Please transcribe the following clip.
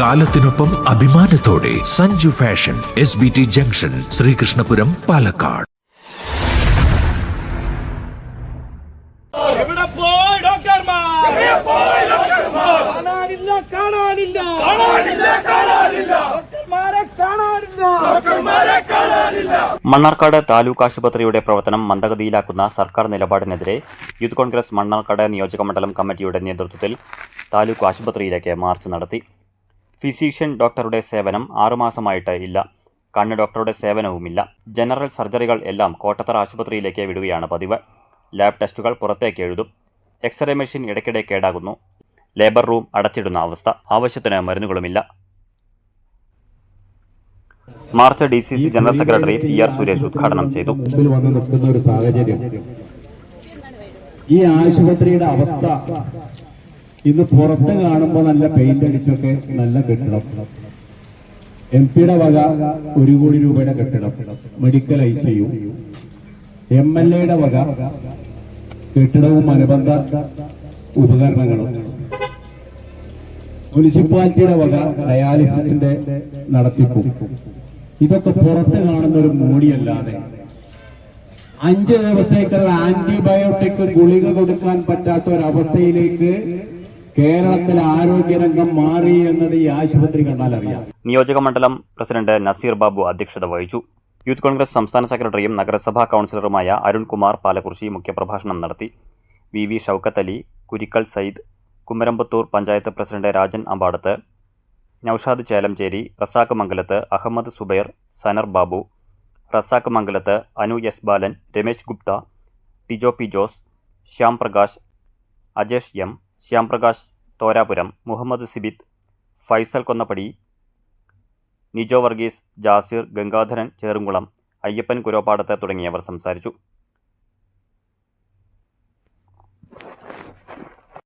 കാലത്തിനൊപ്പം അഭിമാനത്തോടെ Sanju fashion S B T junction Sreekrishnapuram Palakkad. എവിടെ പോയി ഡോക്ടർമാർ? കാണാനില്ല കാണാനില്ല. കാണാനില്ല കാണാനില്ല. ഡോക്ടർമാരെ കാണാനില്ല. ഡോക്ടർമാരെ കാണാനില്ല. മണ്ണാർക്കാട് താലൂക്ക് ആശുപത്രിയുടെ പ്രവർത്തനം മന്ദഗതിയിലാക്കുന്ന സർക്കാർ നിലപാടിനെതിരെ യൂത്ത് കോൺഗ്രസ് മണ്ണാർക്കാട് നിയോജക മണ്ഡലം കമ്മിറ്റിയുടെ നേതൃത്വത്തിൽ താലൂക്ക് ആശുപത്രിയിലേക്ക് മാർച്ച് നടത്തി. ഫിസീഷ്യൻ ഡോക്ടറുടെ സേവനം ആറുമാസമായിട്ട് ഇല്ല. കണ്ണ് ഡോക്ടറുടെ സേവനവുമില്ല. ജനറൽ സർജറികൾ എല്ലാം കോട്ടത്തറ ആശുപത്രിയിലേക്ക് വിടുകയാണ് പതിവ്. ലാബ് ടെസ്റ്റുകൾ പുറത്തേക്ക് എഴുതും. എക്സ്റേ മെഷീൻ ഇടയ്ക്കിടെ കേടാകുന്നു. ലേബർ റൂം അടച്ചിടുന്ന അവസ്ഥ. ആവശ്യത്തിന് മരുന്നുകളുമില്ല. March D C C general secretary P R Suresh ഉദ്ഘാടനം ചെയ്തു. ഈ ആശുപത്രിയുടെ അവസ്ഥ ഇന്ന് പുറത്ത് കാണുമ്പോൾ നല്ല പെയിന്റ് അടിച്ചൊക്കെ നല്ല കെട്ടിടം. എം പിയുടെ വക ഒരു കോടി രൂപയുടെ കെട്ടിടം. Medical I C U M L എയുടെ വക കെട്ടിടവും അനുബന്ധ ഉപകരണങ്ങളും. മുനിസിപ്പാലിറ്റിയുടെ വക ഡയാലിസിസിന്റെ നടത്തിപ്പും. ഇതൊക്കെ പുറത്ത് കാണുന്ന ഒരു മോടിയല്ലാതെ. അഞ്ച് ദിവസത്തേക്കുള്ള ആന്റിബയോട്ടിക് ഗുളിക കൊടുക്കാൻ പറ്റാത്ത ഒരവസ്ഥയിലേക്ക് കേരളത്തിലെ ആരോഗ്യരംഗം മാറി എന്നത് ഈ ആശുപത്രി കണ്ടാൽ അറിയാം. നിയോജക മണ്ഡലം പ്രസിഡന്റ് നസീർ ബാബു അധ്യക്ഷത വഹിച്ചു. യൂത്ത് കോൺഗ്രസ് സംസ്ഥാന സെക്രട്ടറിയും നഗരസഭാ കൗൺസിലറുമായ അരുൺകുമാർ പാലക്കുറിശി മുഖ്യപ്രഭാഷണം നടത്തി. V V Shoukath Ali Kurikkal Sayyid Kumaramputhur panchayat president Rajan Ambadath Naushad Chelamcheri Razak Mangalath Ahammed Zubair Sanar Babu Razak Mangalath Anu S Balan Ramesh Gupta Tijo P Jose Shyam Prakash Ajesh M Shyam Prakash Thorapuram Muhammad Sibith Faisal Konnappadi Nijo Varghese Jasir Gangadharan Cherumkulam Ayyappan Kuroppadath തുടങ്ങിയവർ സംസാരിച്ചു.